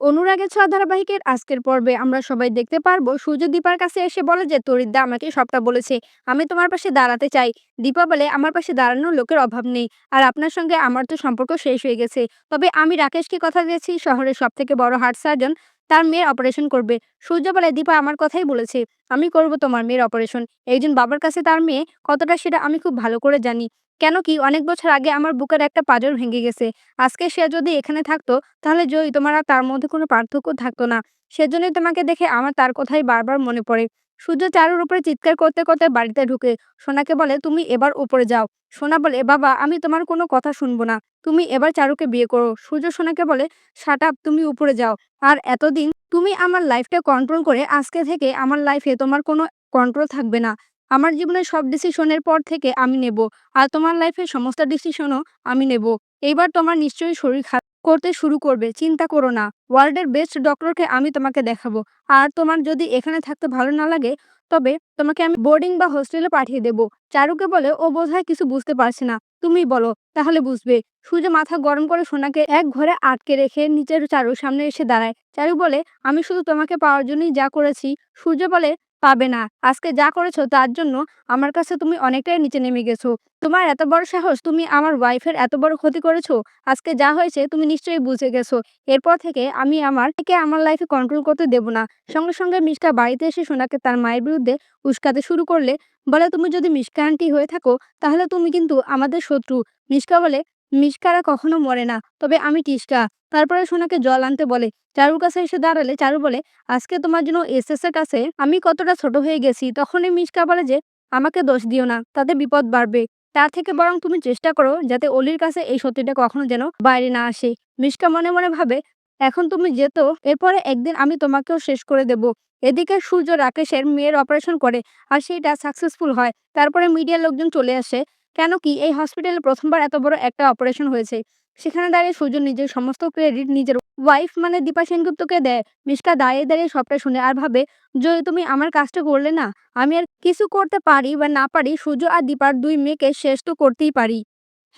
অনুরাগের ছোঁয়া ধারাবাহিকের আজকের পর্বে আমরা সবাই দেখতে পারব। সূর্য দীপার কাছে এসে বলে যে তরিদ্দা আমাকে সবটা বলেছে। আমি তোমার পাশে দাঁড়াতে চাই। দীপা বলে, আমার পাশে দাঁড়ানোর লোকের অভাব নেই। আর আপনার সঙ্গে আমার তো সম্পর্ক শেষ হয়ে গেছে। তবে আমি রাকেশকে কথা দিয়েছি, শহরের সব থেকে বড় হার্ট সার্জন। তার মেয়ের অপারেশন করবে। সূর্য বলে দীপা আমার কথাই বলেছে, আমি করব তোমার মেয়ের অপারেশন একজন বাবার কাছে তার মেয়ে কতটা সেটা আমি খুব ভালো করে জানি। কেন কি অনেক বছর আগে আমার বুকের একটা পাজর ভেঙে গেছে। আজকে সে যদি এখানে থাকতো, তাহলে জয়ী তোমার আর তার মধ্যে কোনো পার্থক্য থাকতো না। সেজন্যই তোমাকে দেখে আমার তার কথাই বারবার মনে পড়ে। সূর্য চারুর উপরে চিৎকার করতে করতে বাড়িতে ঢুকে সোনাকে বলে, তুমি এবার উপরে যাও। সোনা বলে, বাবা, আমি তোমার কোনো কথা শুনব না। তুমি এবার চারুকে বিয়ে করো। সূর্য সোনাকে বলে, শাট আপ, তুমি উপরে যাও। আর এতদিন তুমি আমার লাইফটা কন্ট্রোল করে আজকে থেকে আমার লাইফে তোমার কোনো কন্ট্রোল থাকবে না। আমার জীবনের সব ডিসিশনের পর থেকে আমি নেব। আর তোমার লাইফের সমস্ত ডিসিশনও আমি নেব। এইবার তোমার নিশ্চয়ই শরীর খারাপ করতে শুরু করবে, চিন্তা করো না। ওয়ার্ল্ডের বেস্ট ডক্টরকে আমি তোমাকে দেখাবো। আর তোমার যদি এখানে থাকতে ভালো না লাগে, তবে তোমাকে আমি বোর্ডিং বা হোস্টেলে পাঠিয়ে দেব। চারুকে বলে, ও বোধহয় কিছু বুঝতে পারছে না। তুমি বলো, তাহলে বুঝবে। সূর্য মাথা গরম করে সোনাকে এক ঘরে আটকে রেখে নিচের চারুর সামনে এসে দাঁড়ায়। চারু বলে, আমি শুধু তোমাকে পাওয়ার জন্যই যা করেছি। সূর্য বলে পাবে না। আজকে যা করেছ তার জন্য আমার কাছে তুমি অনেকটাই নিচে নেমে গেছো। তোমার এত বড় সাহস তুমি আমার ওয়াইফের এত বড় ক্ষতি করেছ, আজকে যা হয়েছে তুমি নিশ্চয়ই বুঝে গেছো। এরপর থেকে আমি আমার থেকে আমার লাইফে কন্ট্রোল করতে দেব না। সঙ্গে সঙ্গে মিশকা বাড়িতে এসে সোনাকে তার মায়ের বিরুদ্ধে উস্কাতে শুরু করলে, বলে, তুমি যদি মিশকা আন্টি হয়ে থাকো, তাহলে তুমি কিন্তু আমাদের শত্রু। মিশকা বলে মিশকারা কখনো মরে না, তবে আমি টিসকা তারপরে সোনাকে জল আনতে বলে, চারুর কাছে এসে দাঁড়ালে, চারু বলে, আজকে তোমার জন্য এসএস এর কাছে আমি কতটা ছোট হয়ে গেছি, তখনই মিশকা বলে যে, আমাকে দোষ দিও না, তাতে বিপদ বাড়বে। তার থেকে বরং তুমি চেষ্টা করো, যাতে অলির কাছে এই সত্যিটা কখনো যেন বাইরে না আসে। মিশকা মনে মনে ভাবে, এখন তুমি যেত, এরপরে একদিন আমি তোমাকেও শেষ করে দেব। এদিকে সূর্য রাকেশের মেয়ের অপারেশন করে, আর সেইটা সাকসেসফুল হয়। তারপরে মিডিয়ার লোকজন চলে আসে কেন কি এই হসপিটালে প্রথমবার এত বড় একটা অপারেশন হয়েছে? সেখানে দাঁড়িয়ে সূর্য নিজের সমস্ত ক্রেডিট নিজের ওয়াইফ মানে দীপা সেনগুপ্তকে দেয়। মিশকা দাঁড়িয়ে দাঁড়িয়ে সবটা শুনে আর ভাবে যদি তুমি আমার কাজটা করলে না? আমি আর কিছু করতে পারি বা না পারি সূর্য আর দীপার দুই মেয়েকে শেষ তো করতেই পারি।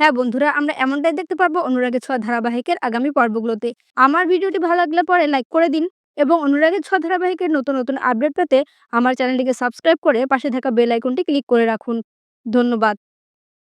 হ্যাঁ বন্ধুরা, আমরা এমনটাই দেখতে পারব অনুরাগের ছোঁয়া ধারাবাহিকের আগামী পর্বগুলোতে। আমার ভিডিওটি ভালো লাগলে পরে লাইক করে দিন এবং অনুরাগের ছোঁয়া ধারাবাহিকের নতুন নতুন আপডেট পেতে আমার চ্যানেলটিকে সাবস্ক্রাইব করে পাশে থাকা বেল আইকনটি ক্লিক করে রাখুন। ধন্যবাদ।